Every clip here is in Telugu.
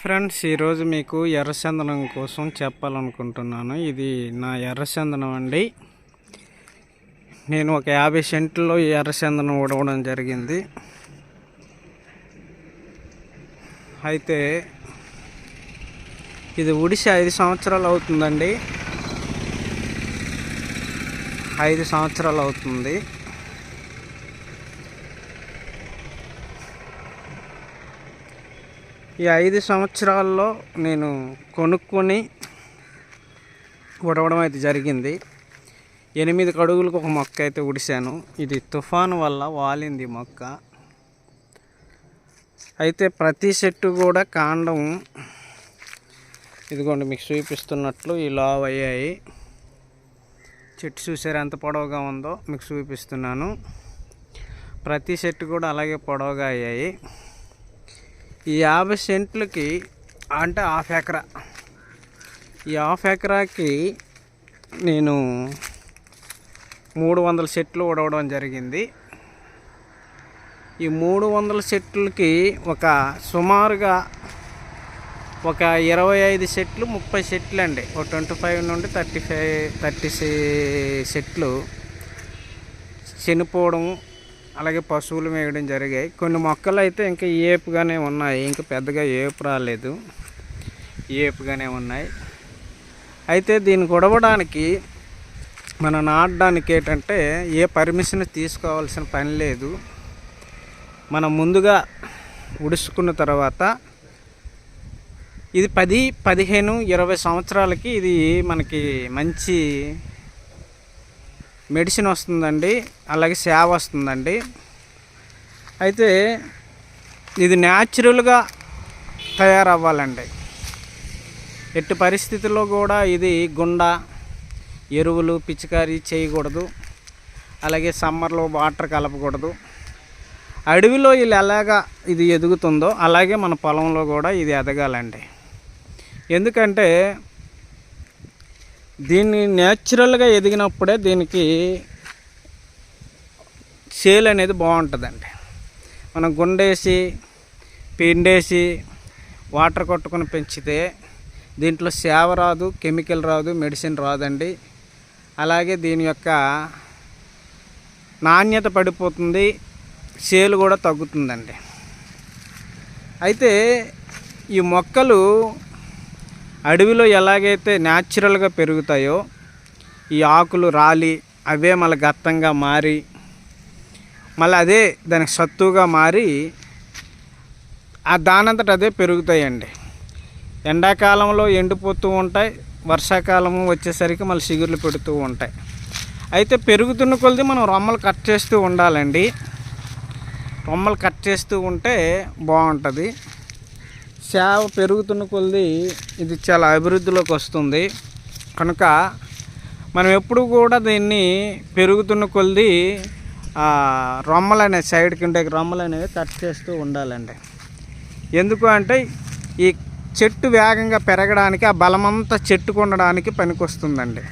ఫ్రెండ్స్ ఈరోజు మీకు ఎర్రచందనం కోసం చెప్పాలనుకుంటున్నాను. ఇది నా ఎర్రచందనం అండి. నేను ఒక యాభై సెంట్లో ఈ ఎర్రచందనం ఉడవడం జరిగింది. అయితే ఇది ఉడిసి ఐదు సంవత్సరాలు అవుతుందండి. ఐదు సంవత్సరాలు అవుతుంది. ఈ ఐదు సంవత్సరాల్లో నేను కొనుక్కొని ఉడవడం అయితే జరిగింది. ఎనిమిది కడుగులకు ఒక మొక్క అయితే ఉడిశాను ఇది తుఫాను వల్ల వాలింది మొక్క. అయితే ప్రతి చెట్టు కూడా కాండం ఇదిగోండి మీకు చూపిస్తున్నట్లు ఈ లావ్ అయ్యాయి. చెట్టు చూసారు ఎంత పొడవుగా ఉందో మీకు చూపిస్తున్నాను. ప్రతి చెట్టు కూడా అలాగే పొడవుగా అయ్యాయి. ఈ యాభై సెంట్లకి అంటే హాఫ్ ఎకరా. ఈ హాఫ్ ఎకరాకి నేను మూడు వందల చెట్లు ఉడవడం జరిగింది. ఈ మూడు వందల చెట్లకి ఒక సుమారుగా ఒక ఇరవై ఐదు సెట్లు ముప్పై సెట్లు అండి ఒక ట్వంటీ ఫైవ్ నుండి థర్టీ ఫైవ్ థర్టీ సెట్లు. చనిపోవడం అలాగే పశువులు మేయడం జరిగాయి. కొన్ని మొక్కలు అయితే ఇంకా ఏపుగానే ఉన్నాయి. ఇంకా పెద్దగా ఏపు రాలేదు. ఏపుగానే ఉన్నాయి. అయితే దీన్ని గొడవడానికి మనం నాటడానికి ఏంటంటే ఏ పర్మిషన్ తీసుకోవాల్సిన పని లేదు. మనం ముందుగా ఉడుచుకున్న తర్వాత ఇది పది పదిహేను ఇరవై సంవత్సరాలకి ఇది మనకి మంచి మెడిసిన్ వస్తుందండి అలాగే సేవ వస్తుందండి. అయితే ఇది న్యాచురల్గా తయారవ్వాలండి. ఎట్టి పరిస్థితుల్లో కూడా ఇది గుండ ఎరువులు పిచికారీ చేయకూడదు. అలాగే సమ్మర్లో వాటర్ కలపకూడదు. అడవిలో వీళ్ళు ఎలాగా ఇది ఎదుగుతుందో అలాగే మన పొలంలో కూడా ఇది ఎదగాలండి. ఎందుకంటే దీన్ని న్యాచురల్గా ఎదిగినప్పుడే దీనికి సేల్ అనేది బాగుంటుందండి. మనం గుండేసి పిండేసి వాటర్ కొట్టుకొని పెంచితే దీంట్లో సేవ రాదు కెమికల్ రాదు మెడిసిన్ రాదండి. అలాగే దీని యొక్క నాణ్యత పడిపోతుంది సేల్ కూడా తగ్గుతుందండి. అయితే ఈ మొక్కలు అడవిలో ఎలాగైతే న్యాచురల్గా పెరుగుతాయో ఈ ఆకులు రాలి అవే మళ్ళీ గత్తంగా మారి మళ్ళీ అదే దానికి సత్తుగా మారి ఆ దానంతట అదే పెరుగుతాయండి. ఎండాకాలంలో ఎండిపోతూ ఉంటాయి వర్షాకాలము వచ్చేసరికి మళ్ళీ చిగుర్లు పెడుతూ ఉంటాయి. అయితే పెరుగుతున్న కొలది మనం రొమ్మలు కట్ చేస్తూ ఉండాలండి. రొమ్మలు కట్ చేస్తూ ఉంటే బాగుంటుంది. సేవ పెరుగుతున్న కొలది ఇది చాలా అభివృద్ధిలోకి వస్తుంది. కనుక మనం ఎప్పుడు కూడా దీన్ని పెరుగుతున్న కొలది రొమ్మలు అనేవి సైడ్కి ఉండే రొమ్మలు అనేవి కట్ చేస్తూ ఉండాలండి. ఎందుకు అంటే ఈ చెట్టు వేగంగా పెరగడానికి ఆ బలమంతా చెట్టుకు ఉండడానికి పనికొస్తుందండి.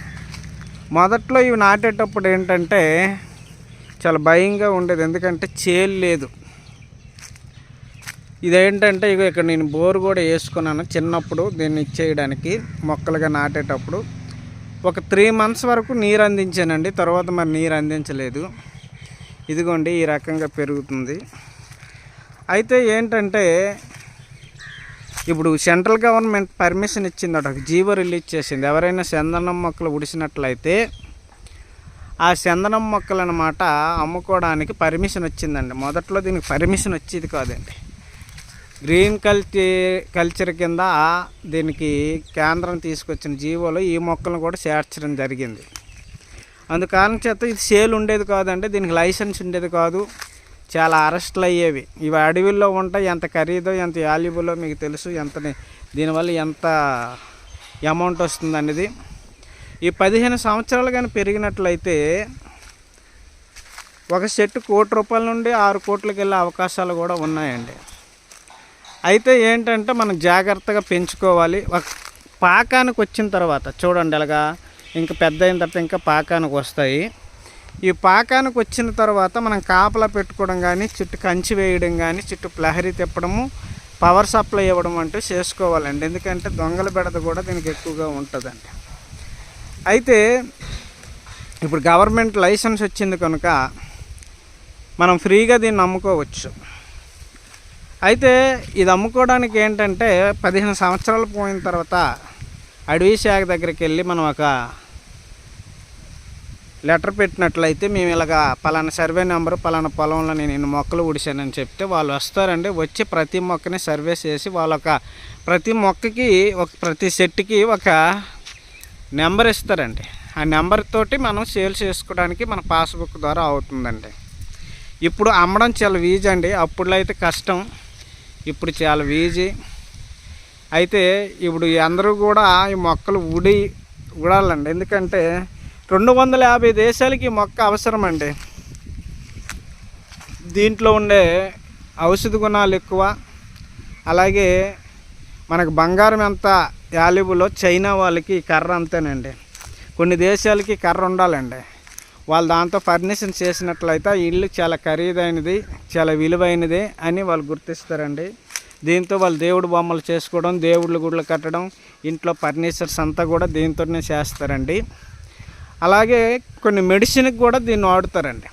మొదట్లో ఇవి నాటేటప్పుడు ఏంటంటే చాలా భయంగా ఉండేది. ఎందుకంటే చేలు లేదు. ఇదేంటంటే ఇక ఇక్కడ నేను బోర్ కూడా వేసుకున్నాను చిన్నప్పుడు దీన్ని ఇచ్చేయడానికి మొక్కలుగా నాటేటప్పుడు. ఒక త్రీ మంత్స్ వరకు నీరు అందించానండి తర్వాత మరి నీరు అందించలేదు. ఇదిగోండి ఈ రకంగా పెరుగుతుంది. అయితే ఏంటంటే ఇప్పుడు సెంట్రల్ గవర్నమెంట్ పర్మిషన్ ఇచ్చిందట ఒక జీవో రిలీజ్ చేసింది. ఎవరైనా చందనం మొక్కలు ఉడిసినట్లయితే ఆ చందనం మొక్కలు అన్నమాట అమ్ముకోవడానికి పర్మిషన్ వచ్చిందండి. మొదట్లో దీనికి పర్మిషన్ వచ్చేది కాదండి. గ్రీన్ కల్చర్ కల్చర్ కింద దీనికి కేంద్రం తీసుకొచ్చిన జీవోలో ఈ మొక్కలను కూడా చేర్చడం జరిగింది. అందుకారణం చేత ఇది సేల్ ఉండేది కాదంటే దీనికి లైసెన్స్ ఉండేది కాదు. చాలా అరెస్టులు అయ్యేవి. ఇవి అడవిలో ఉంటాయి ఎంత ఖరీదో ఎంత వాల్యుబుల్లో మీకు తెలుసు ఎంత దీనివల్ల ఎంత అమౌంట్ వస్తుంది అనేది ఈ పదిహేను సంవత్సరాలు కానీ పెరిగినట్లయితే ఒక సెట్ కోటి రూపాయల నుండి ఆరు కోట్లకి వెళ్ళే అవకాశాలు కూడా ఉన్నాయండి. అయితే ఏంటంటే మనం జాగ్రత్తగా పెంచుకోవాలి. ఒక పాకానికి వచ్చిన తర్వాత చూడండి అలాగా ఇంకా పెద్ద అయిన తర్వాత ఇంకా పాకానికి వస్తాయి. ఈ పాకానికి వచ్చిన తర్వాత మనం కాపలా పెట్టుకోవడం కానీ చుట్టూ కంచి వేయడం కానీ చుట్టూ ప్లహరీ తిప్పడము పవర్ సప్లై ఇవ్వడం అంటూ చేసుకోవాలండి. ఎందుకంటే దొంగల బెడద కూడా దీనికి ఎక్కువగా ఉంటుందండి. అయితే ఇప్పుడు గవర్నమెంట్ లైసెన్స్ వచ్చింది కనుక మనం ఫ్రీగా దీన్ని అమ్ముకోవచ్చు అయితే ఇది అమ్ముకోవడానికి ఏంటంటే పదిహేను సంవత్సరాలు పోయిన తర్వాత అడవి శాఖ దగ్గరికి వెళ్ళి మనం ఒక లెటర్ పెట్టినట్లయితే మేము ఇలాగా పలానా సర్వే నెంబరు పలానా పొలంలో నేను ఇన్ని మొక్కలు ఉడిశానని చెప్తే వాళ్ళు వస్తారండి. వచ్చి ప్రతి మొక్కని సర్వే చేసి వాళ్ళొక ప్రతి మొక్కకి ఒక ప్రతి సెట్కి ఒక నెంబర్ ఇస్తారండి. ఆ నెంబర్ తోటి మనం సేల్ చేసుకోవడానికి మన పాస్బుక్ ద్వారా అవుతుందండి. ఇప్పుడు అమ్మడం చాలా ఈజీ అండి. అప్పుడులో అయితే కష్టం. ఇప్పుడు చాలా ఈజీ అయితే ఇప్పుడు అందరూ కూడా ఈ మొక్కలు ఉడి ఉడాలండి. ఎందుకంటే రెండు వందల యాభై దేశాలకి ఈ మొక్క అవసరం అండి దీంట్లో ఉండే ఔషధ గుణాలు ఎక్కువ. అలాగే మనకు బంగారం ఎంత వాల్యుబులో చైనా వాళ్ళకి కర్ర అంతేనండి. కొన్ని దేశాలకి కర్ర ఉండాలండి. వాళ్ళు దాంతో ఫర్నిషన్ చేసినట్లయితే ఆ ఇల్లు చాలా ఖరీదైనది చాలా విలువైనది అని వాళ్ళు గుర్తిస్తారండి. దీంతో వాళ్ళు దేవుడు బొమ్మలు చేసుకోవడం దేవుళ్ళ గుళ్ళు కట్టడం ఇంట్లో ఫర్నిచర్స్ అంతా కూడా దీంతోనే చేస్తారండి. అలాగే కొన్ని మెడిసిన్కి కూడా దీన్ని వాడుతారండి.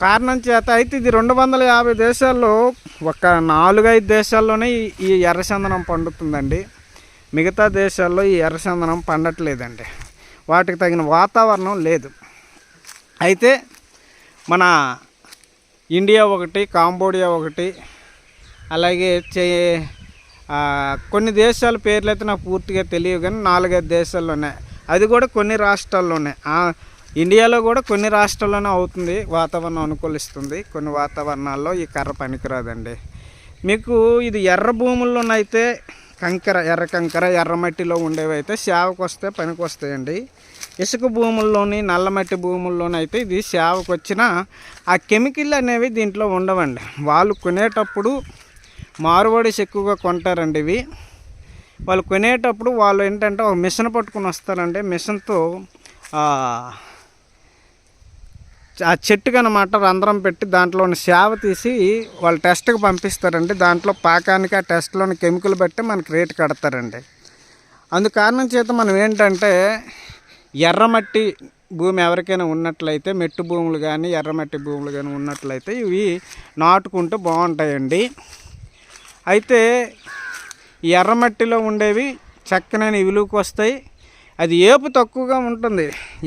కారణం చేత అయితే ఇది రెండు వందల యాభై దేశాల్లో ఒక నాలుగైదు దేశాల్లోనే ఈ- ఈ ఎర్రచందనం పండుతుందండి. మిగతా దేశాల్లో ఈ ఎర్రచందనం పండట్లేదండి. వాటికి తగిన వాతావరణం లేదు. అయితే మన ఇండియా ఒకటి కాంబోడియా ఒకటి అలాగే చే కొన్ని దేశాల పేర్లు అయితే నాకు పూర్తిగా తెలియదు కానీ నాలుగైదు దేశాల్లోనే. అది కూడా కొన్ని రాష్ట్రాల్లోనే. ఇండియాలో కూడా కొన్ని రాష్ట్రాల్లోనే అవుతుంది వాతావరణం అనుకూలిస్తుంది. కొన్ని వాతావరణాల్లో ఈ కర్ర పనికిరాదండి. మీకు ఇది ఎర్ర భూముల్లోనైతే కంకర ఎర్ర కంకర ఎర్రమట్టిలో ఉండేవి అయితే సేవకు వస్తే పనికి వస్తాయండి ఇసుక భూముల్లోని నల్లమట్టి భూముల్లోనైతే ఇది సేవకు వచ్చిన ఆ కెమికల్ అనేవి దీంట్లో ఉండవండి. వాళ్ళు కొనేటప్పుడు మారుబడిస్ ఎక్కువగా కొంటారండి ఇవి. వాళ్ళు కొనేటప్పుడు వాళ్ళు ఏంటంటే ఒక మిషన్ పట్టుకుని వస్తారండి. మిషన్తో ఆ చెట్టుకి అనమాట రంధ్రం పెట్టి దాంట్లోని సేవ తీసి వాళ్ళు టెస్ట్కి పంపిస్తారండి. దాంట్లో పాకానికి ఆ టెస్ట్లోని కెమికల్ బట్టి మనకి రేటు కడతారండి. అందుకారణం చేత మనం ఏంటంటే ఎర్రమట్టి భూమి ఎవరికైనా ఉన్నట్లయితే మెట్టు భూములు కానీ ఎర్రమట్టి భూములు కానీ ఉన్నట్లయితే ఇవి నాటుకుంటూ బాగుంటాయండి. అయితే ఎర్రమట్టిలో ఉండేవి చక్కనైన విలువకు వస్తాయి. అది ఏపు తక్కువగా ఉంటుంది.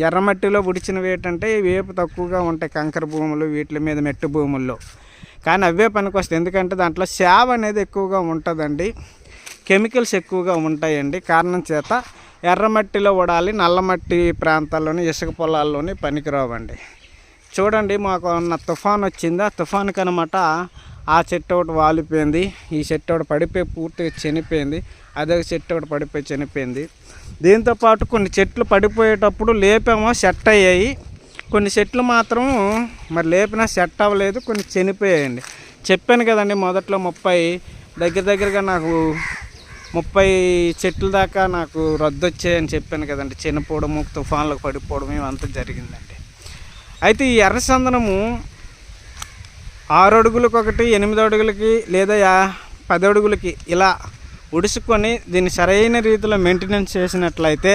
ఎర్రమట్టిలో పుడిచినవి ఏంటంటే వేపు ఏపు తక్కువగా ఉంటాయి కంకర భూములు వీటి మీద మెట్టు భూముల్లో. కానీ అవే పనికొస్తాయి. ఎందుకంటే దాంట్లో సేవ అనేది ఎక్కువగా ఉంటుందండి. కెమికల్స్ ఎక్కువగా ఉంటాయండి. కారణం చేత ఎర్రమట్టిలో ఉడాలి నల్లమట్టి ప్రాంతాల్లోని ఇసుక పొలాల్లోని పనికిరావండి. చూడండి మాకు ఉన్న తుఫాన్ వచ్చింది? ఆ తుఫాన్కి అనమాట ఆ చెట్టు ఒకటి వాలిపోయింది. ఈ చెట్టు ఒకటి పడిపోయి పూర్తిగా చనిపోయింది. అదే చెట్టు ఒకటి పడిపోయి చనిపోయింది. దీంతోపాటు కొన్ని చెట్లు పడిపోయేటప్పుడు లేపేమో సెట్ అయ్యాయి. కొన్ని చెట్లు మాత్రం మరి లేపినా సెట్ అవ్వలేదు కొన్ని చనిపోయాయండి. చెప్పాను కదండి మొదట్లో ముప్పై దగ్గర దగ్గరగా నాకు ముప్పై చెట్ల దాకా నాకు రద్దు వచ్చాయని చెప్పాను కదండి. చనిపోవడము తుఫాన్లకు పడిపోవడం ఇవంతా జరిగిందండి. అయితే ఈ ఎర్రచందనము ఆరు అడుగులకు ఒకటి ఎనిమిది అడుగులకి లేదా పది అడుగులకి ఇలా ఉడుసుకొని దీన్ని సరైన రీతిలో మెయింటెనెన్స్ చేసినట్లయితే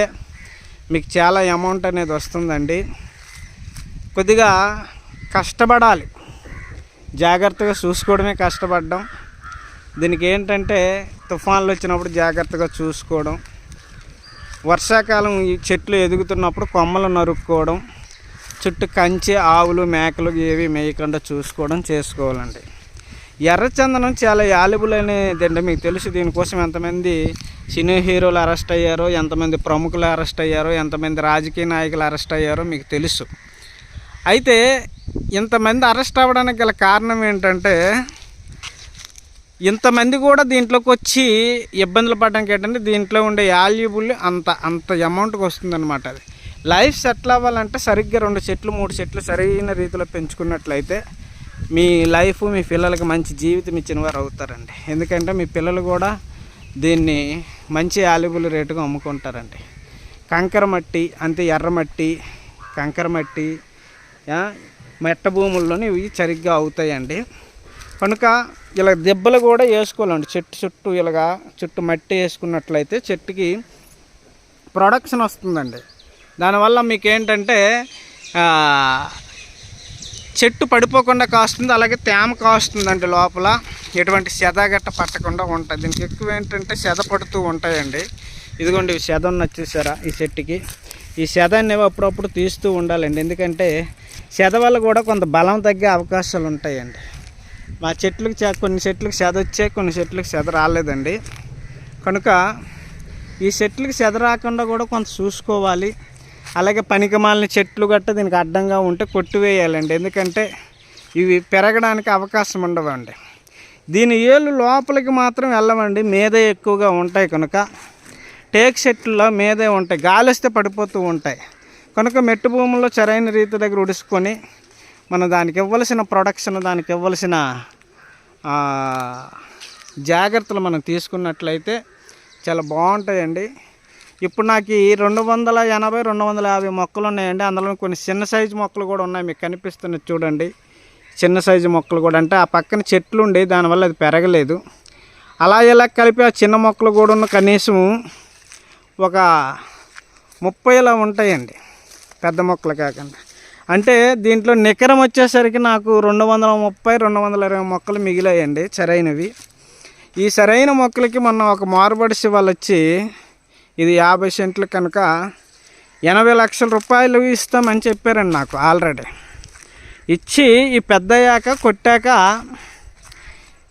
మీకు చాలా అమౌంట్ అనేది వస్తుందండి. కొద్దిగా కష్టపడాలి. జాగ్రత్తగా చూసుకోవడమే కష్టపడడం. దీనికి ఏంటంటే తుఫాన్లు వచ్చినప్పుడు జాగ్రత్తగా చూసుకోవడం. వర్షాకాలం ఈ చెట్లు ఎదుగుతున్నప్పుడు కొమ్మలు నరుక్కోవడం. చుట్టూ కంచె ఆవులు మేకలు ఏవి మేయకుండా చూసుకోవడం చేసుకోవాలండి. ఎర్రచందనం చాలా యాలిబుల్ అనేదండి మీకు తెలుసు దీనికోసం ఎంతమంది సినీ హీరోలు అరెస్ట్ అయ్యారో ఎంతమంది ప్రముఖులు అరెస్ట్ అయ్యారో ఎంతమంది రాజకీయ నాయకులు అరెస్ట్ అయ్యారో మీకు తెలుసు. అయితే ఇంతమంది అరెస్ట్ అవ్వడానికి గల కారణం ఏంటంటే ఇంతమంది కూడా దీంట్లోకి వచ్చి ఇబ్బందులు పడడానికి ఏంటంటే దీంట్లో ఉండే వాల్యుబుల్ అంత అంత అమౌంట్కి వస్తుందన్నమాట అది. లైఫ్ సెటిల్ అవ్వాలంటే సరిగ్గా రెండు చెట్లు మూడు చెట్లు సరైన రీతిలో పెంచుకున్నట్లయితే మీ లైఫ్ మీ పిల్లలకి మంచి జీవితం ఇచ్చిన వారు అవుతారండి. ఎందుకంటే మీ పిల్లలు కూడా దీన్ని మంచి వాల్యుబుల్ రేటుగా అమ్ముకుంటారండి. కంకర మట్టి అంతే ఎర్రమట్టి కంకర మట్టి మెట్ట భూముల్లోని ఇవి సరిగ్గా అవుతాయండి. కనుక ఇలా దెబ్బలు కూడా వేసుకోవాలండి. చెట్టు చుట్టూ ఇలాగా చుట్టూ మట్టి వేసుకున్నట్లయితే చెట్టుకి ప్రొడక్షన్ వస్తుందండి. దానివల్ల మీకు ఏంటంటే చెట్టు పడిపోకుండా కాస్తుంది అలాగే తేమ కాస్తుందండి లోపల. ఎటువంటి సెద గట్ట పట్టకుండా ఉంటుంది దీనికి ఎక్కువ ఏంటంటే సెద పడుతూ ఉంటాయండి. ఇదిగోండి ఈ సెద ఉన్న వచ్చేసారా ఈ చెట్టుకి? ఈ సెదాన్ని అప్పుడప్పుడు తీస్తూ ఉండాలండి. ఎందుకంటే సెద వల్ల కూడా కొంత బలం తగ్గే అవకాశాలు ఉంటాయండి. మా చెట్లకు కొన్ని చెట్లకు సెద వచ్చాయి కొన్ని చెట్లకు సెద రాలేదండి. కనుక ఈ చెట్లకి సెద రాకుండా కూడా కొంత చూసుకోవాలి. అలాగే పనికిమాలిన చెట్లు గట్ట దీనికి అడ్డంగా ఉంటే కొట్టివేయాలండి ఎందుకంటే ఇవి పెరగడానికి అవకాశం ఉండవండి. దీని ఏళ్ళు లోపలికి మాత్రం వెళ్ళవండి. మీదే ఎక్కువగా ఉంటాయి కనుక. టేక్ చెట్లలో మీదే ఉంటాయి. గాలిస్తే పడిపోతూ ఉంటాయి. కనుక మెట్టు భూముల్లో సరైన రీతి దగ్గర ఉడుచుకొని మనం దానికి ఇవ్వాల్సిన ప్రొడక్షన్ దానికి ఇవ్వాల్సిన జాగ్రత్తలు మనం తీసుకున్నట్లయితే చాలా బాగుంటాయండి. ఇప్పుడు నాకు ఈ రెండు వందల ఎనభై రెండు వందల యాభై మొక్కలు ఉన్నాయండి. అందులో కొన్ని చిన్న సైజు మొక్కలు కూడా ఉన్నాయి. మీకు కనిపిస్తున్నాయి చూడండి. చిన్న సైజు మొక్కలు కూడా. అంటే ఆ పక్కన చెట్లు ఉండి దానివల్ల అది పెరగలేదు. అలా ఇలా కలిపి ఆ చిన్న మొక్కలు కూడా ఉన్న కనీసం ఒక ముప్పైలా ఉంటాయండి. పెద్ద మొక్కలు కాకుండా. అంటే దీంట్లో నికరం వచ్చేసరికి నాకు రెండు వందల ముప్పై రెండు వందల ఇరవై మొక్కలు మిగిలాయండి సరైనవి. ఈ సరైన మొక్కలకి మొన్న ఒక మారుబడిసి వాళ్ళు వచ్చి ఇది యాభై సెంట్లు కనుక ఎనభై లక్షల రూపాయలు ఇస్తామని చెప్పారండి నాకు ఆల్రెడీ. ఇచ్చి ఈ పెద్దయ్యాక కొట్టాక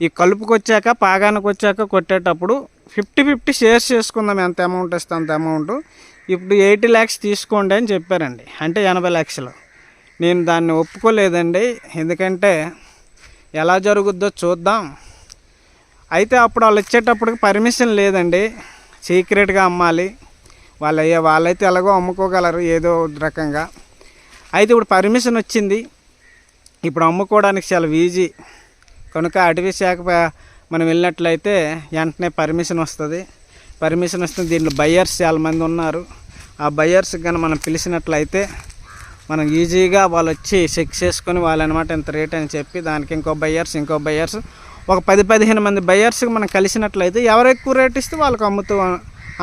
ఈ కలుపుకొచ్చాక పాగానికి వచ్చాక కొట్టేటప్పుడు ఫిఫ్టీ ఫిఫ్టీ షేర్స్ చేసుకుందాం ఎంత అమౌంట్ ఇస్తే అంత అమౌంట్ ఇప్పుడు ఎయిటీ ల్యాక్స్ తీసుకోండి అని చెప్పారండి అంటే ఎనభై లక్షలు. నేను దాన్ని ఒప్పుకోలేదండి ఎందుకంటే ఎలా జరుగుద్దో చూద్దాం. అయితే అప్పుడు వాళ్ళు ఇచ్చేటప్పటికి పర్మిషన్ లేదండి. సీక్రెట్గా అమ్మాలి. వాళ్ళు అయ్యే వాళ్ళైతే ఎలాగో అమ్ముకోగలరు ఏదో రకంగా. అయితే ఇప్పుడు పర్మిషన్ వచ్చింది. ఇప్పుడు అమ్ముకోవడానికి చాలా ఈజీ. కనుక అటవీ శాఖ మనం వెళ్ళినట్లయితే వెంటనే పర్మిషన్ వస్తుంది. పర్మిషన్ వస్తుంది దీంట్లో బయ్యర్స్ చాలా మంది ఉన్నారు. ఆ బయ్యర్స్ కానీ మనం పిలిచినట్లయితే మనం ఈజీగా వాళ్ళు వచ్చి చెక్ చేసుకొని వాళ్ళు అనమాట ఇంత రేట్ అని చెప్పి దానికి ఇంకో బయ్యర్స్ ఇంకో బయ్యర్స్ ఒక పది పదిహేను మంది బయర్స్కి మనం కలిసినట్లయితే ఎవరు ఎక్కువ రేట్ ఇస్తే వాళ్ళకి అమ్ముతూ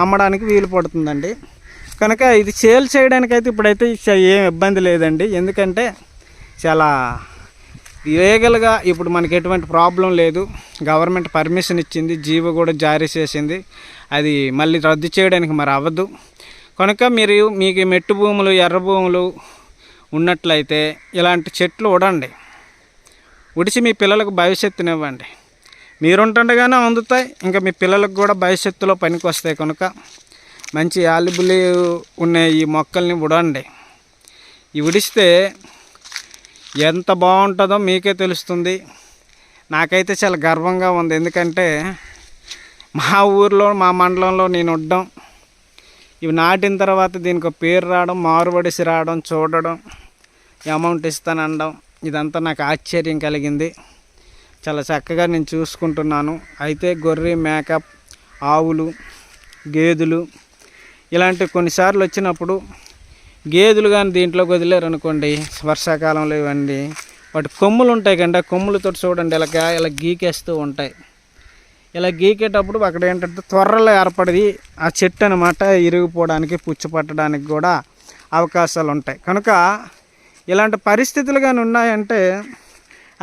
అమ్మడానికి వీలు పడుతుందండి. కనుక ఇది సేల్ చేయడానికి అయితే ఇప్పుడైతే ఏం ఇబ్బంది లేదండి. ఎందుకంటే చాలా లీగల్గా ఇప్పుడు మనకి ఎటువంటి ప్రాబ్లం లేదు. గవర్నమెంట్ పర్మిషన్ ఇచ్చింది జీవో కూడా జారీ చేసింది. అది మళ్ళీ రద్దు చేయడానికి మరి అవ్వదు. కనుక మీరు మీకు మెట్టు భూములు ఎర్ర భూములు ఉన్నట్లయితే ఇలాంటి చెట్లు ఉడండి. ఉడిచి మీ పిల్లలకు భవిష్యత్తునివ్వండి. మీరుంటుండగానే అందుతాయి ఇంకా మీ పిల్లలకు కూడా భవిష్యత్తులో పనికి వస్తాయి కనుక మంచి ఆలిబులి ఉన్న ఈ మొక్కల్ని ఉడండి. ఈ ఉడిస్తే ఎంత బాగుంటుందో మీకే తెలుస్తుంది. నాకైతే చాలా గర్వంగా ఉంది. ఎందుకంటే మా ఊర్లో మా మండలంలో నేను ఉండడం ఇవి నాటిన తర్వాత దీనికి ఒక పేరు రావడం మారుబడిసి రావడం చూడడం అమౌంట్ ఇస్తానడం ఇదంతా నాకు ఆశ్చర్యం కలిగింది. చాలా చక్కగా నేను చూసుకుంటున్నాను. అయితే గొర్రె మేకప్ ఆవులు గేదెలు ఇలాంటి కొన్నిసార్లు వచ్చినప్పుడు గేదెలు కానీ దీంట్లోకి వదిలేరు అనుకోండి వర్షాకాలంలో ఇవ్వండి. వాటి కొమ్ములు ఉంటాయి కండి ఆ కొమ్ములతో చూడండి ఇలా ఇలా గీకేస్తూ ఉంటాయి. ఇలా గీకేటప్పుడు అక్కడ ఏంటంటే త్వరలో ఏర్పడి ఆ చెట్టు అనమాట ఇరిగిపోవడానికి పుచ్చు పట్టడానికి కూడా అవకాశాలు ఉంటాయి. కనుక ఇలాంటి పరిస్థితులు కానీ ఉన్నాయంటే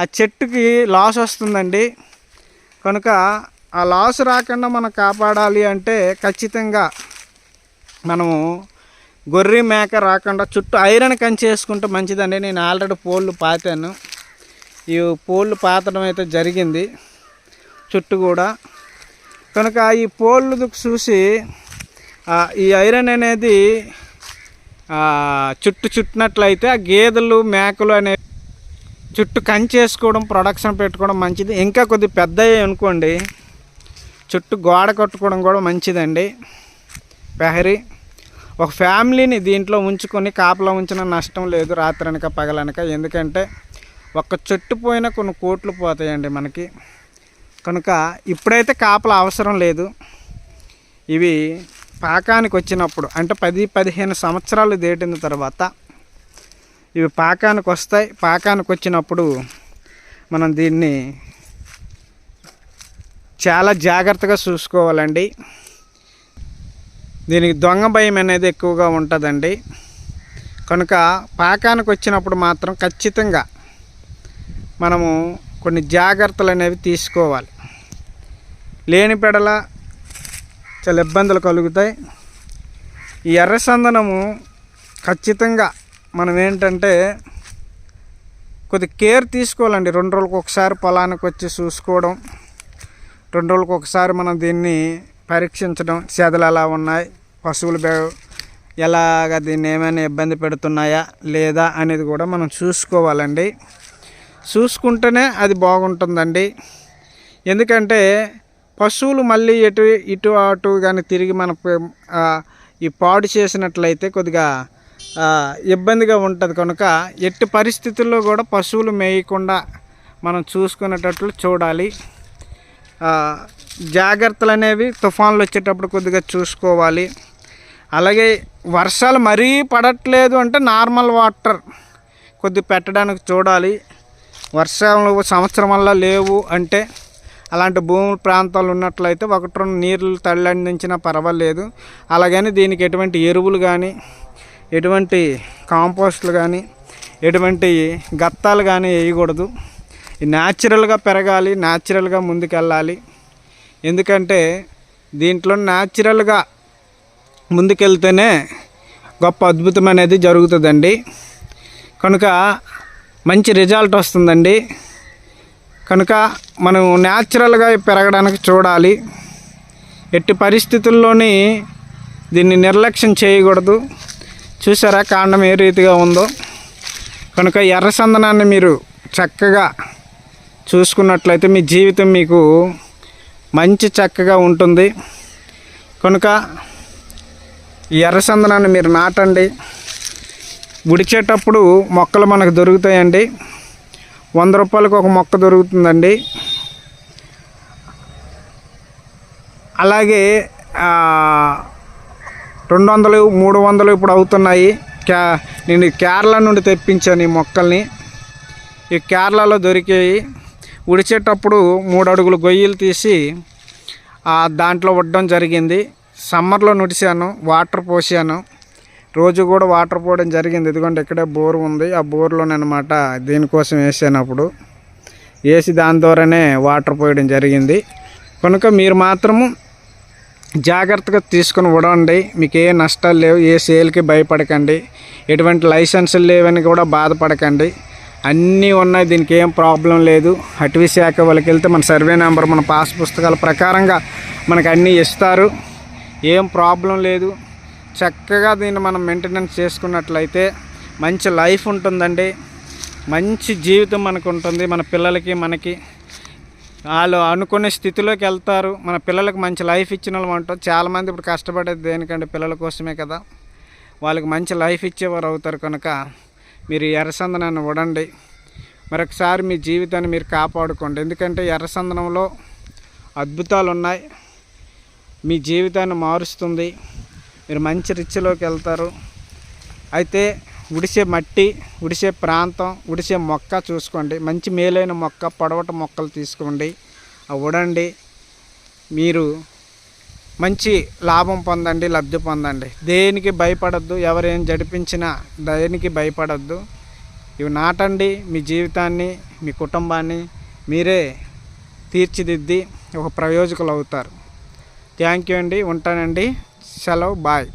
ఆ చెట్టుకి లాస్ వస్తుందండి. కనుక ఆ లాస్ రాకుండా మనం కాపాడాలి అంటే ఖచ్చితంగా మనము గొర్రె మేక రాకుండా చుట్టూ ఐరన్ కంచి వేసుకుంటే మంచిదండి. నేను ఆల్రెడీ పోళ్ళు పాతాను. ఈ పోళ్ళు పాతడం అయితే జరిగింది. చుట్టూ కూడా. కనుక ఈ పోళ్ళు చూసి ఈ ఐరన్ అనేది చుట్టు చుట్టినట్లయితే ఆ గేదెలు మేకలు అనే చుట్టూ కంచి వేసుకోవడం ప్రొడక్షన్ పెట్టుకోవడం మంచిది. ఇంకా కొద్ది పెద్ద అనుకోండి. చుట్టూ గోడ కట్టుకోవడం కూడా మంచిదండి. పెహరీ. ఒక ఫ్యామిలీని దీంట్లో ఉంచుకొని కాపలా ఉంచిన నష్టం లేదు రాత్రనక పగలనక. ఎందుకంటే ఒక్క చెట్టు పోయినా కొన్ని కోట్లు పోతాయండి మనకి. కనుక ఇప్పుడైతే కాపలా అవసరం లేదు. ఇవి పాకానికి వచ్చినప్పుడు అంటే పది పదిహేను సంవత్సరాలు దేటిన తర్వాత ఇవి పాకానికి వస్తాయి. పాకానికి వచ్చినప్పుడు మనం దీన్ని చాలా జాగ్రత్తగా చూసుకోవాలండి. దీనికి దొంగ భయం అనేది ఎక్కువగా ఉంటుందండి. కనుక పాకానికి వచ్చినప్పుడు మాత్రం ఖచ్చితంగా మనము కొన్ని జాగ్రత్తలు అనేవి తీసుకోవాలి. లేని పెడల చాలా ఇబ్బందులు కలుగుతాయి. ఈ ఎర్రచందనము ఖచ్చితంగా మనం ఏంటంటే కొద్ది కేర్ తీసుకోవాలండి. రెండు రోజులకు ఒకసారి పొలానికి వచ్చి చూసుకోవడం రెండు రోజులకు ఒకసారి మనం దీన్ని పరీక్షించడం చేదలు ఎలా ఉన్నాయి పశువులు ఎలాగ దీన్ని ఏమైనా ఇబ్బంది పెడుతున్నాయా లేదా అనేది కూడా మనం చూసుకోవాలండి. చూసుకుంటేనే అది బాగుంటుందండి. ఎందుకంటే పశువులు మళ్ళీ ఎటు ఇటు అటు కానీ తిరిగి మన ఈ పాడు చేసినట్లయితే కొద్దిగా ఇబ్బందిగా ఉంటుంది. కనుక ఎట్టి పరిస్థితుల్లో కూడా పశువులు మేయకుండా మనం చూసుకునేటట్లు చూడాలి. జాగ్రత్తలు అనేవి తుఫాన్లు వచ్చేటప్పుడు కొద్దిగా చూసుకోవాలి. అలాగే వర్షాలు మరీ పడట్లేదు అంటే నార్మల్ వాటర్ కొద్ది పెట్టడానికి చూడాలి. వర్షాలు సంవత్సరం వల్ల లేవు అంటే అలాంటి భూముల ప్రాంతాలు ఉన్నట్లయితే ఒకటి రెండు నీళ్ళు తల్లందించినా పర్వాలేదు. అలాగని దీనికి ఎటువంటి ఎరువులు కానీ ఎటువంటి కాంపోస్ట్లు కానీ ఎటువంటి గత్తాలు కానీ వేయకూడదు. న్యాచురల్గా పెరగాలి న్యాచురల్గా ముందుకెళ్ళాలి. ఎందుకంటే దీంట్లో న్యాచురల్గా ముందుకెళ్తేనే గొప్ప అద్భుతం అనేది జరుగుతుందండి. కనుక మంచి రిజల్ట్ వస్తుందండి. కనుక మనం న్యాచురల్గా పెరగడానికి చూడాలి. ఎట్టి పరిస్థితుల్లోని దీన్ని నిర్లక్ష్యం చేయకూడదు. చూసారా కాండం ఏ రీతిగా ఉందో? కనుక ఎర్ర సందనాన్ని మీరు చక్కగా చూసుకున్నట్లయితే మీ జీవితం మీకు మంచి చక్కగా ఉంటుంది. కనుక ఎర్ర సందనాన్ని మీరు నాటండి. ఉడిచేటప్పుడు మొక్కలు మనకు దొరుకుతాయండి. వంద రూపాయలకు ఒక మొక్క దొరుకుతుందండి. అలాగే రెండు వందలు మూడు వందలు ఇప్పుడు అవుతున్నాయి. క్యా నేను కేరళ నుండి తెప్పించాను ఈ మొక్కల్ని. ఈ కేరళలో దొరికాయి. ఉడిచేటప్పుడు మూడు అడుగులు గొయ్యలు తీసి దాంట్లో వడ్డం జరిగింది. సమ్మర్లో నుడిచాను వాటర్ పోసాను. రోజు కూడా వాటర్ పోవడం జరిగింది. ఎందుకంటే ఇక్కడే బోర్ ఉంది. ఆ బోర్లోనమాట దీనికోసం వేసానప్పుడు. వేసి దాని ద్వారానే వాటర్ పోయడం జరిగింది. కనుక మీరు మాత్రము జాగ్రత్తగా తీసుకుని ఉడండి. మీకు ఏ నష్టాలు లేవు ఏ సేల్కి భయపడకండి. ఎటువంటి లైసెన్సులు లేవని కూడా బాధపడకండి. అన్నీ ఉన్నాయి దీనికి ఏం ప్రాబ్లం లేదు. అటవీ శాఖ వాళ్ళకి వెళ్తే మన సర్వే నెంబర్ మన పాస్ పుస్తకాల ప్రకారంగా మనకు అన్నీ ఇస్తారు. ఏం ప్రాబ్లం లేదు. చక్కగా దీన్ని మనం మెయింటెనెన్స్ చేసుకున్నట్లయితే మంచి లైఫ్ ఉంటుందండి. మంచి జీవితం మనకు ఉంటుంది. మన పిల్లలకి మనకి వాళ్ళు అనుకునే స్థితిలోకి వెళ్తారు. మన పిల్లలకు మంచి లైఫ్ ఇచ్చిన వాళ్ళు ఉంటారు చాలామంది ఇప్పుడు కష్టపడేది దేనికంటే పిల్లల కోసమే కదా. వాళ్ళకి మంచి లైఫ్ ఇచ్చేవారు అవుతారు కనుక మీరు ఎర్రసందనాన్ని ఉడండి మరొకసారి మీ జీవితాన్ని మీరు కాపాడుకోండి. ఎందుకంటే ఎర్రసందనంలో అద్భుతాలు ఉన్నాయి మీ జీవితాన్ని మారుస్తుంది. మీరు మంచి రిచ్లోకి వెళ్తారు. అయితే ఉడిసే మట్టి ఉడిసే ప్రాంతం ఉడిసే మొక్క చూసుకోండి. మంచి మేలైన మొక్క పొడవట మొక్కలు తీసుకోండి. ఉడండి మీరు మంచి లాభం పొందండి లబ్ధి పొందండి. దేనికి భయపడద్దు ఎవరేం జడిపించినా దేనికి భయపడద్దు. ఇవి నాటండి మీ జీవితాన్ని మీ కుటుంబాన్ని. మీరే తీర్చిదిద్ది ఒక ప్రయోజకులు అవుతారు థ్యాంక్ యూ అండి. ఉంటానండి. సెలవు బాయ్